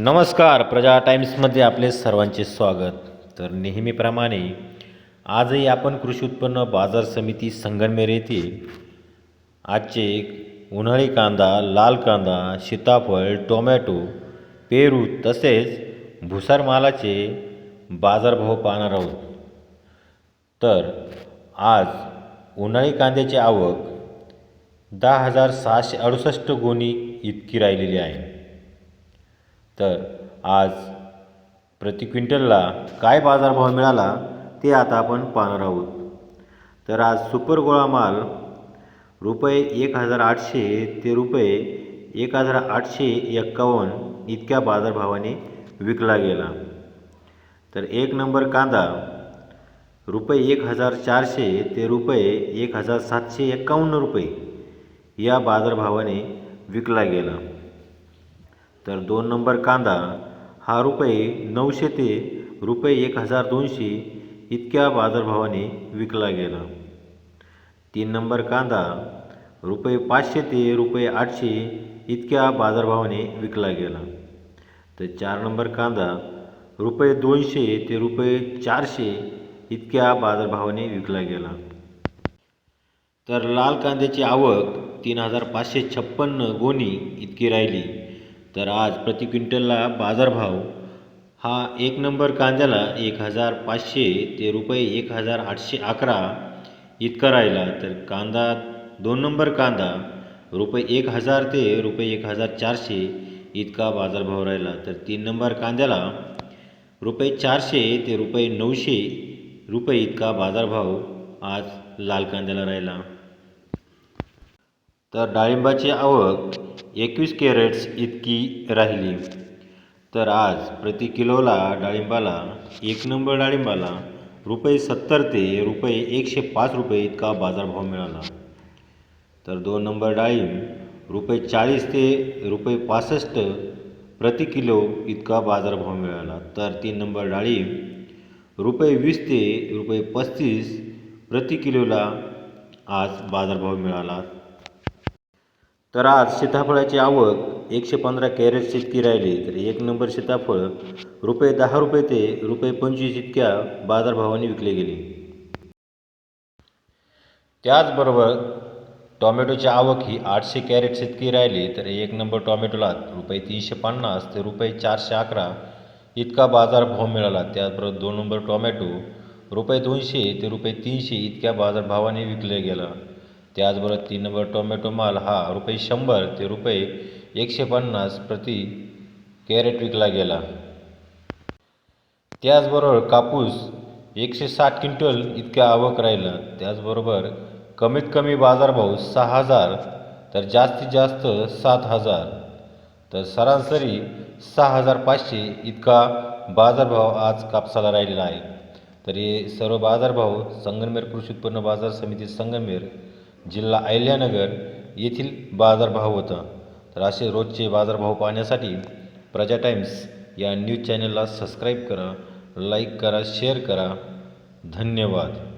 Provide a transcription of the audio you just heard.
नमस्कार प्रजा टाईम्समध्ये आपले सर्वांचे स्वागत. तर नेहमीप्रमाणे आजही आपण कृषी उत्पन्न बाजार समिती संगमनेर येथे आजचे उन्हाळी कांदा लाल कांदा सीताफळ टोमॅटो पेरू तसेच भुसार मालाचे बाजारभाव पाहणार आहोत. तर आज उन्हाळी कांद्याची आवक दहा हजार सहाशे अडुसष्ट गोणी इतकी राहिलेली आहे. तर आज प्रति क्विंटलला काय बाजारभाव मिळाला ते आता आपण पाहणार आहोत. तर आज सुपर गोळा माल रुपये एक हजार आठशे ते रुपये एक हजार आठशे एक्कावन्न इतक्या बाजारभावाने विकला गेला. तर एक नंबर कांदा रुपये एक हजार चारशे ते रुपये एक हजार सातशे एक्कावन्न रुपये या बाजारभावाने विकला गेला. तर दोन नंबर कांदा हा रुपये नऊशे ते रुपये एक हजार दोनशे इतक्या बाजारभावाने विकला गेला. तीन नंबर कांदा रुपये पाचशे ते रुपये आठशे इतक्या बाजारभावाने विकला गेला. तर चार नंबर कांदा रुपये दोनशे ते रुपये चारशे इतक्या बाजारभावाने विकला गेला. तर लाल कांद्याची आवक तीन हजार पाचशे छप्पन्न गोणी इतकी राहिली. तर आज प्रति क्विंटलला बाजारभाव हा एक नंबर कांद्याला एक हजार पाचशे ते रुपये एक हजार आठशे अकरा इतका राहिला. तर कांदा दोन नंबर कांदा रुपये एक हजार ते रुपये एक हजार चारशे इतका बाजारभाव राहिला. तर तीन नंबर कांद्याला रुपये चारशे ते रुपये नऊशे रुपये इतका बाजारभाव आज लाल कांद्याला राहिला. तर डाळिंबाची आवक एकवीस कॅरेट्स इतकी राहिली. तर आज प्रति किलोला डाळिंबाला एक नंबर डाळिंबाला रुपये सत्तर ते रुपये एकशे पाच रुपये इतका बाजारभाव मिळाला. तर दोन नंबर डाळिंब रुपये चाळीस ते रुपये पासष्ट प्रति किलो इतका बाजारभाव मिळाला. तर तीन नंबर डाळिंब रुपये वीस ते रुपये पस्तीस प्रति किलोला आज बाजारभाव मिळाला. तर आज सीताफळाची आवक एकशे पंधरा कॅरेट्स इतकी राहिली तर एक नंबर सीताफळ रुपये दहा रुपये ते रुपये पंचवीस इतक्या बाजारभावाने विकले गेले. त्याचबरोबर टॉमॅटोची आवक ही आठशे कॅरेट्स इतकी राहिली तर एक नंबर टॉमॅटोला रुपये तीनशे पन्नास ते रुपये चारशे अकरा इतका बाजारभाव मिळाला. त्याचबरोबर दोन नंबर टॉमॅटो रुपये दोनशे ते रुपये तीनशे इतक्या बाजारभावाने विकले गेला. त्याचबरोबर तीन नंबर टोमॅटो माल हा रुपये शंभर ते रुपये एकशे पन्नास प्रति कॅरेट विकला गेला. त्याचबरोबर कापूस एकशे साठ क्विंटल इतक्या आवक राहिलं. त्याचबरोबर कमीत कमी बाजारभाव सहा हजार तर जास्तीत जास्त सात हजार. तर सरासरी सहा हजार पाचशे इतका बाजारभाव आज कापसाला राहिलेला आहे. तर हे सर्व बाजारभाव संगमेर कृषी उत्पन्न बाजार समिती संगमेर जिल्हा अहिल्यानगर येथील बाजारभाव होता. तर असे रोजचे बाजारभाव पाहण्यासाठी प्रजा टाइम्स या न्यूज चॅनलला सबस्क्राईब करा लाईक करा शेअर करा. धन्यवाद.